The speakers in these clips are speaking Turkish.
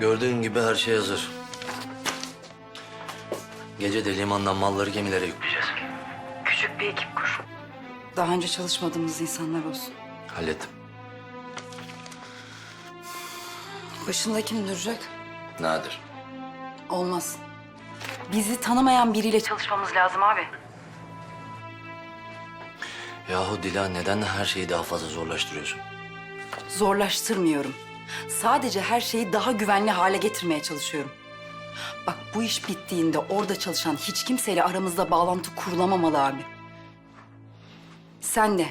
Gördüğün gibi her şey hazır. Gece de limandan malları gemilere yükleyeceğiz. Küçük bir ekip kur. Daha önce çalışmadığımız insanlar olsun. Hallettim. Başında kim duracak? Nadir. Olmaz. Bizi tanımayan biriyle çalışmamız lazım abi. Yahu Dila neden her şeyi daha fazla zorlaştırıyorsun? Zorlaştırmıyorum. Sadece her şeyi daha güvenli hale getirmeye çalışıyorum. Bak bu iş bittiğinde orada çalışan hiç kimseyle aramızda bağlantı kurulamamalı abi. Sen de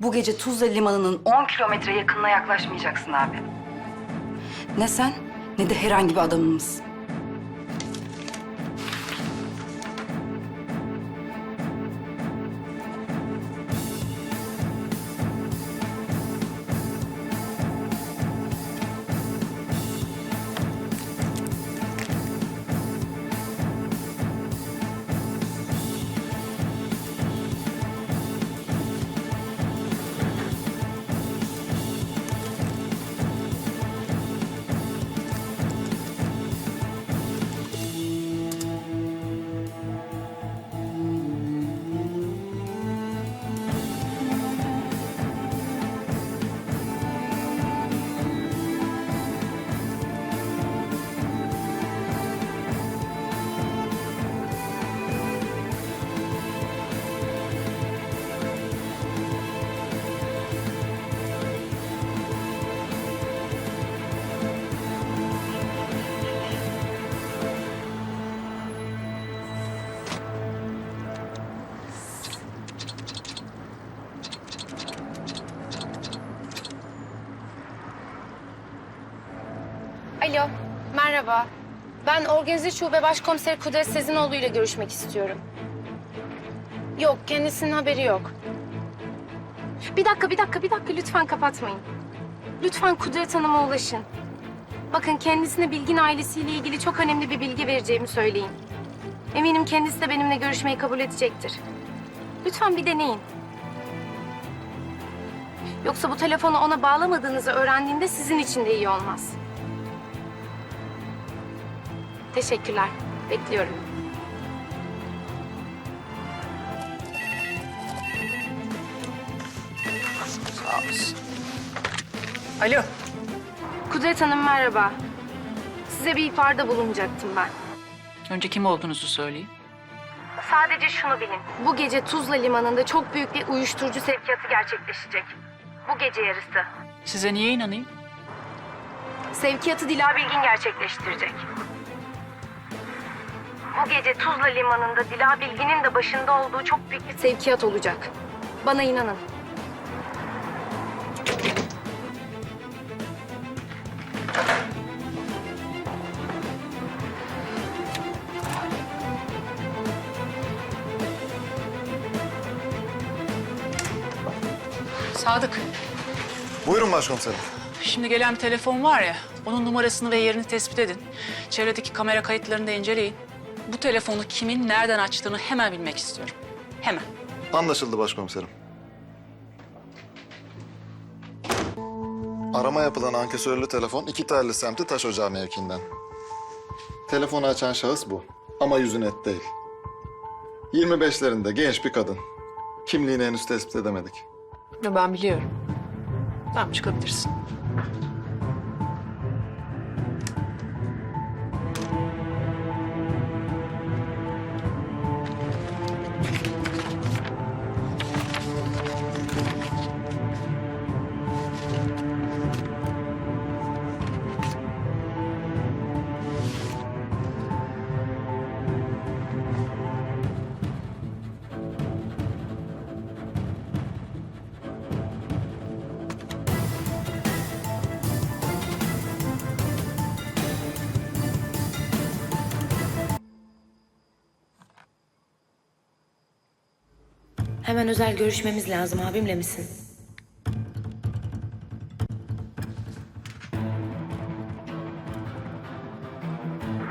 bu gece Tuzla Limanı'nın 10 kilometre yakınına yaklaşmayacaksın abi. Ne sen ne de herhangi bir adamımız. Alo, merhaba. Ben Organize Şube Başkomiseri Kudret Sezinoğlu ile görüşmek istiyorum. Yok, kendisinin haberi yok. Bir dakika, bir dakika, bir dakika. Lütfen kapatmayın. Lütfen Kudret Hanım'a ulaşın. Bakın kendisine Bilgin ailesiyle ilgili çok önemli bir bilgi vereceğimi söyleyin. Eminim kendisi de benimle görüşmeyi kabul edecektir. Lütfen bir deneyin. Yoksa bu telefonu ona bağlamadığınızı öğrendiğinde sizin için de iyi olmaz. Teşekkürler. Bekliyorum. Alo. Kudret Hanım merhaba. Size bir ihbarda bulunacaktım ben. Önce kim olduğunuzu söyleyin. Sadece şunu bilin. Bu gece Tuzla Limanı'nda çok büyük bir uyuşturucu sevkiyatı gerçekleşecek. Bu gece yarısı. Size niye inanayım? Sevkiyatı Dila Bilgin gerçekleştirecek. Bu gece Tuzla Limanı'nda Dila Bilgin'in de başında olduğu çok büyük bir sevkiyat olacak. Bana inanın. Sadık, Buyurun başkomiserim. şimdi gelen bir telefon var ya, onun numarasını ve yerini tespit edin. Çevredeki kamera kayıtlarını da inceleyin. Bu telefonu kimin nereden açtığını hemen bilmek istiyorum. Hemen. Anlaşıldı başkomiserim. Arama yapılan ankesörlü telefon iki telli semti taş ocağı mevkiinden. Telefonu açan şahıs bu ama yüzü net değil. 25'lerinde genç bir kadın. Kimliğini henüz tespit edemedik. Ya Ben biliyorum. Tamam çıkabilirsin. Hemen özel görüşmemiz lazım. Abimle misin?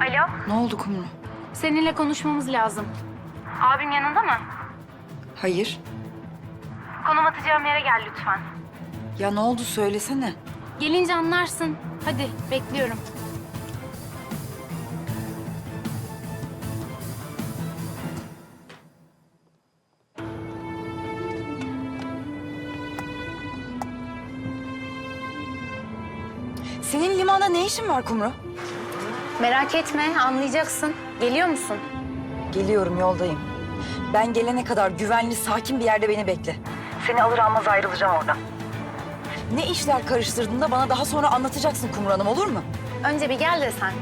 Alo, Ne oldu Kumru? seninle konuşmamız lazım. Abim yanında mı? Hayır. Konum atacağım yere gel lütfen. Ya ne oldu söylesene. Gelince anlarsın. Hadi bekliyorum. Senin limanda ne işin var Kumru? Merak etme anlayacaksın. Geliyor musun? Geliyorum yoldayım. Ben gelene kadar güvenli, sakin bir yerde beni bekle. Seni alır almaz ayrılacağım oradan. Ne işler karıştırdığında bana daha sonra anlatacaksın Kumru Hanım olur mu? Önce bir gel de sen.